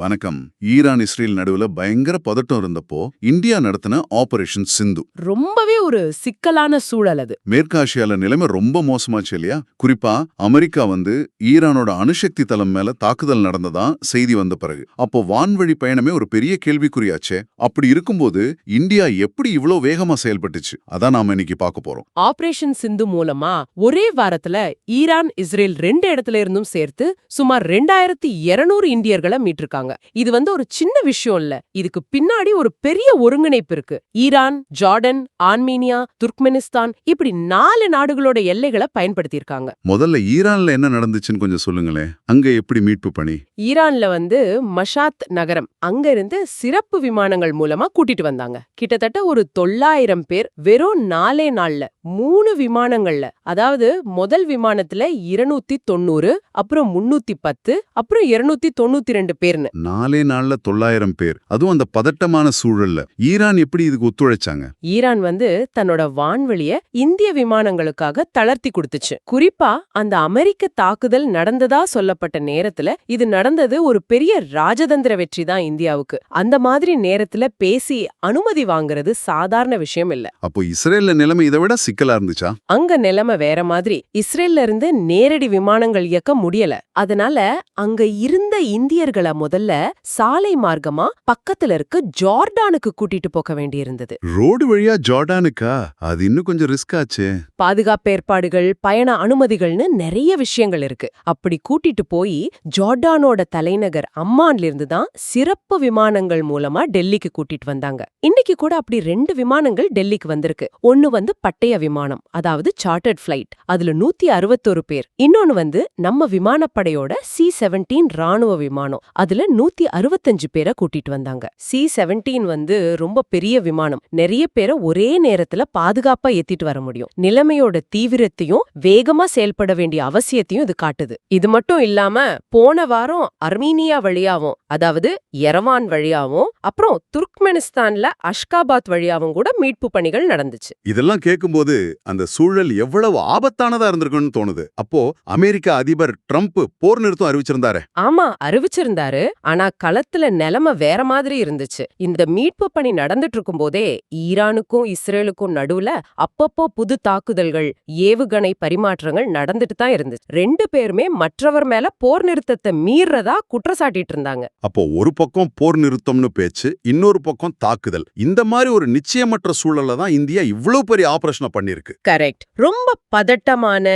வணக்கம். Iran Israel நடுவுல பயங்கர பதட்டம் இருந்தப்போ இந்தியா நடத்தின ஆபரேஷன் சிந்து. ரொம்பவே ஒரு சிக்கலான சூழல் அது. மேற்காசியால நிலைமை ரொம்ப மோசமாச்சு இல்லையா? குறிப்பா அமெரிக்கா வந்து ஈரானோட அணுசக்தி தளம் மேல தாக்குதல் நடந்ததா செய்தி வந்த பிறகு. அப்போ வான்வழி பயணமே ஒரு பெரிய கேள்விக்குறியாச்சே. அப்படி இருக்கும்போது இந்தியா எப்படி இவ்ளோ வேகமா செயல்பட்டுச்சு? அதான் நாம இன்னைக்கு பார்க்க போறோம். ஆபரேஷன் சிந்து மூலமா ஒரே வாரத்துல ஈரான் இஸ்ரேல் ரெண்டு இடத்துல இருந்தும் சேர்த்து சுமார் ரெண்டாயிரத்தி இருநூறு இந்தியர்களை மீட்டிருக்காங்க. இது வந்து ஒரு சின்ன விஷயம் இல்ல. இதுக்கு பின்னாடி ஒரு பெரிய ஒருங்கிணைப்பு இருக்கு. ஈரான் ஜார்டன் ஆர்மீனியா துர்க்மெனிஸ்தான் இப்படி நாலு நாடுகளோட எல்லைகளை பயன்படுத்தியிருக்காங்க. முதல்ல ஈரான்ல என்ன நடந்துச்சுன்னு கொஞ்சம் சொல்லுங்களேன். அங்க எப்படி மீட்பு பணி? ஈரான்ல வந்து மஷாத் நகரம். அங்க இருந்து சிறப்பு விமானங்கள் மூலமா கூட்டிட்டு வந்தாங்க. கிட்டத்தட்ட ஒரு தொள்ளாயிரம் பேர் வெறும் நாலே நாள்ல மூணு விமானங்கள்ல அதாவது முதல் விமானத்துல இருநூத்தி தொண்ணூறு அப்புறம் முன்னூத்தி பத்து அப்புறம் இருநூத்தி தொண்ணூத்தி ரெண்டு பேர்னு. நாலே நாள்ல தொள்ளாயிரம் பேர். அதுவும் அந்த பதட்டமான சூழல்ல. ஈரான் எப்படி இதுக்கு ஒத்துழைச்சாங்க? ஈரான் வந்து தன்னோட வான்வெளிய இந்திய விமானங்களுக்காக தளர்த்தி கொடுத்துச்சு. குறிப்பா அந்த அமெரிக்க தாக்குதல் நடந்ததா சொல்லப்பட்ட நேரத்துல இது நடந்தது ஒரு பெரிய ராஜதந்திர வெற்றி தான் இந்தியாவுக்கு. அந்த மாதிரி நேரத்துல பேசி அனுமதி வாங்குறது சாதாரண விஷயம் இல்ல. அப்போ இஸ்ரேல்ல நிலைமை இதை விட சிக்கலா இருந்துச்சா? அங்க நிலைமை வேற மாதிரி. இஸ்ரேல்ல இருந்து நேரடி விமானங்கள் இயக்க முடியல. அதனால அங்க இருந்த இந்தியர்களை முதல்ல சாலை மார்க்கமா பக்கத்துல இருக்க ஜார்டானுக்கு கூட்டிட்டு போக வேண்டியிருந்தது. ரோடு வழியா ஜார்டானுக்கா? அது இன்னும் கொஞ்சம் ரிஸ்க் ஆச்சே. பாதுகாப்பு ஏற்பாடுகள் பயண அனுமதிகள்னு நிறைய விஷயங்கள் இருக்கு. அப்படி கூட்டிட்டு போய் ஜார்டானோட தலைநகர் அம்மான்ல இருந்து தான் சிறப்பு விமானங்கள் மூலமா டெல்லிக்கு கூட்டிட்டு வந்தாங்க. இன்னைக்கு கூட அப்படி ரெண்டு விமானங்கள் டெல்லிக்கு வந்திருக்கு. ஒன்னு வந்து பட்டய விமானம் அதாவது சார்ட்டர்ட் ஃபிளைட் அதுல நூத்தி அறுபத்தொரு பேர். இன்னொன்னு வந்து நம்ம விமானப்படையோட சி செவன்டீன் ராணுவ விமானம். அதுல நூத்தி அறுபத்தஞ்சு பேரை கூட்டிட்டு வந்தாங்க. சி செவன்டீன் வந்து ரொம்ப பெரிய விமானம். நிறைய பேரை ஒரே நேரத்துல பாதுகாப்பா ஏத்திட்டு வர முடியும். நிலைமையோட தீவிரத்தையும் வேகமா செயல்பட வேண்டிய அவசியத்தையும் இது காட்டுது. இது மட்டும் இல்லாம போன வாரம் அர்மீனியா வழியாவும் அதாவது எரவான் வழியாவும் அப்புறம் துர்க்மெனிஸ்தான்ல அஷ்காபாத் வழியாவும் கூட மீட்பு பணிகள் நடந்துச்சு. இதெல்லாம் கேட்கும்போது அந்த சூழல் எவ்வளவு ஆபத்தானதா இருந்திருக்கும்னு தோணுது. அப்போ அமெரிக்க அதிபர் ட்ரம்ப் போர் நிறுத்தம் அறிவிச்சிருந்தாரு. ஆமா அறிவிச்சிருந்தாரு. ஆனா களத்துல நிலைமை வேற மாதிரி இருந்துச்சு. இந்த மீட்பு பணி நடந்துட்டு இருக்கும் போதே ஈரானுக்கும் இஸ்ரேலுக்கும் நடுவுல அப்பப்போ புது தாக்குதல்கள் ஏவுகணை பரிமாற்றங்கள் நடந்துட்டு தான் இருந்துச்சு. ரெண்டு பேருமே மற்றவர் மேல போர் நிறுத்தத்தை மீறதா குற்றச்சாட்டிட்டு இருந்தாங்க. அப்போ ஒரு பக்கம் போர் நிறுத்தம்னு பேச்சு இன்னொரு பக்கம் தாக்குதல். இந்த மாதிரி ஒரு நிச்சயமற்ற சூழல்ல தான் இந்தியா இவ்ளோ பெரிய ஆபரேஷனை பண்ணிருக்கு கரெக்ட். ரொம்ப பதட்டமான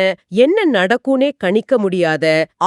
என்ன நடக்கும்னே கணிக்க முடியாத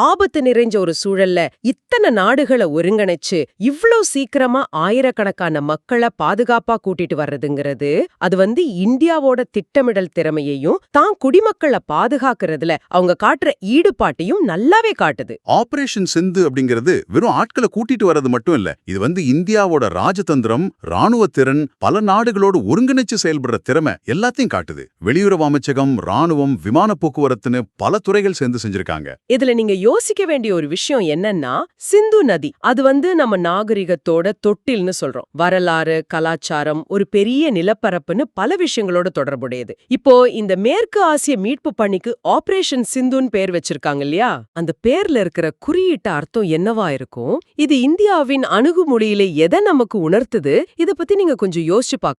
ஆபத்து நிறைஞ்ச ஒரு சூழல்ல இத்தனை நாடுகளை ஒருங்கிணைச்சு இவ்ளோ சீக்கிரமா ஆயிரக்கணக்கான மக்களை பாதுகாப்பா கூட்டிட்டு வர்றதுங்கிறது அது வந்து இந்தியாவோட திட்டமிடல் திறமையையும் தான் குடிமக்களை பாதுகாக்கிறதுல அவங்க காட்டுற ஈடுபாட்டையும் நல்லாவே காட்டுது. ஆபரேஷன் சிந்து அப்படிங்கிறது வெறும் ஆட்களை கூட்டிட்டு வர்றது மட்டும் இல்ல இது வந்து இந்தியாவோட ராஜதந்திரம் ராணுவ திறன் பல நாடுகளோடு ஒருங்கிணைச்சு செயல்படுற திறமை எல்லாத்தையும் காட்டுது. வெளியுறவு அமைச்சகம் ராணுவம் விமான போக்குவரத்துன்னு பல துறைகள் சேர்ந்து செஞ்சிருக்காங்க. இதுல நீங்க யோசிக்க வேண்டிய ஒரு விஷயம் என்னன்னா சிந்து நதி. அது வந்து நம்ம நாகரிகத்தோட தொட்டில்னு சொல்றோம். வரலாறு கலாச்சாரம் ஒரு பெரிய நிலப்பரப்புன்னு பல விஷயங்களோட தொடர்புடையது. இப்போ இந்த மேற்கு ஆசிய மீட்பு பணிக்கு ஆபரேஷன் சிந்துன்னு பேர் வச்சிருக்காங்க இல்லையா? அந்த பேர்ல இருக்கிற குறியீட்டு அர்த்தம் என்னவா இருக்கும்? இது இந்தியாவின் அணுகுமொழியில எதை நமக்கு உணர்த்துது? இத பத்தி நீங்க கொஞ்சம் யோசிச்சு பார்க்க